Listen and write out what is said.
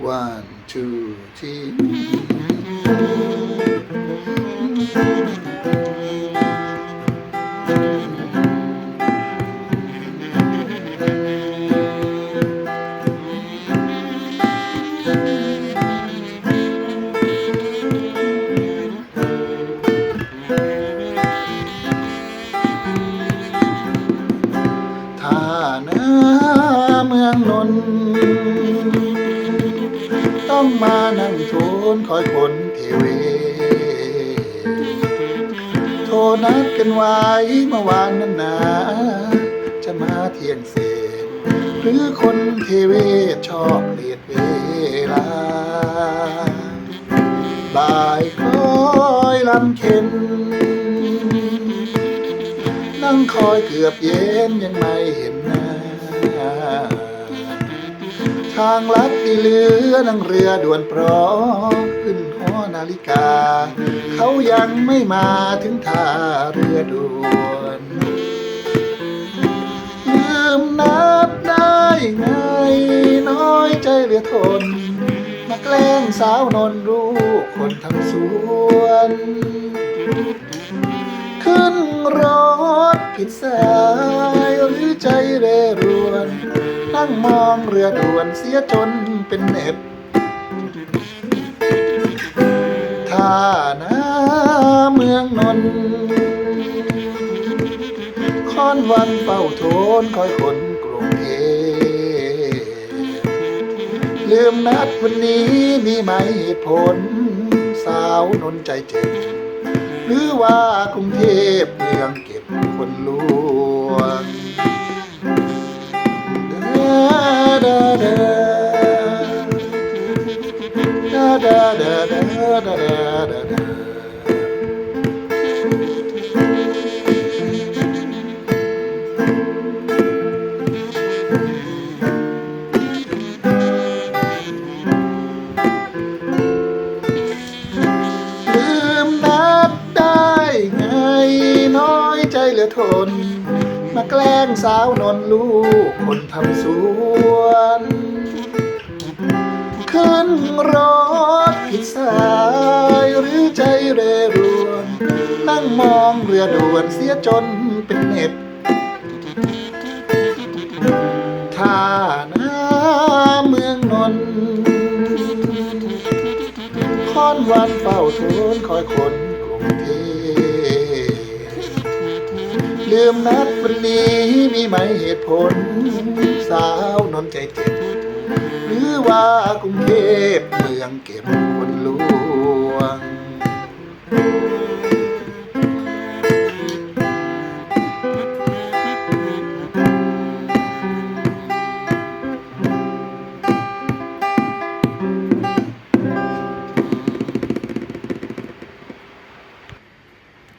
one two three ท่าน้ำเมืองนนท์ องมานั่งทูลคอยคนเทเวโทรนัดกันไว้เมื่อวานนั้นนาจะมาเที่ยงเศษหรือคนเทเวชอบเลียดเวลาบ่ายคอยลำเค็นนั่งคอยเกือบเย็นยังไม่เห็นาทางลัดที่เหลือนั่งเรือด่วนพราะขึ้นหอนาฬิกา เขายังไม่มาถึงท่าเรือด่วนลืมนัดได้ไงน้อยใจเหลือทนมาแกล้งสาวนนรู้คนทำสวน ขึ้นรถผิดสายหรือใจเรรว นั่งมองเรือด่วนเสียจนเป็นเน็บท่าน้ำเมืองนนท์ค่อนวันเฝ้าโทนคอยคนกรุงเทพลืมนัดวันนี้มีไหมเหตุผล สาวนนใจเจ็บ หรือว่ากรุงเทพเมืองเก็บคนล ลืมนัดได้ไงน้อยใจเหลือทน มาแกล้งสาวนนลูกคนทำสวน ขึ้นรถผิดสายหรือใจเรรวนนั่งมองเรือด่วนเสียจนเป็นเหน็บท่าน้ำเมืองนนท์ค่อนวันเฝ้าทูลคอยคนกรุงเทพลืมนัดวันนี้มีไหมเหตุผล สาวนนใจเจ็บ หรือว่ากรุงเทพเมืองเก็บคนรู้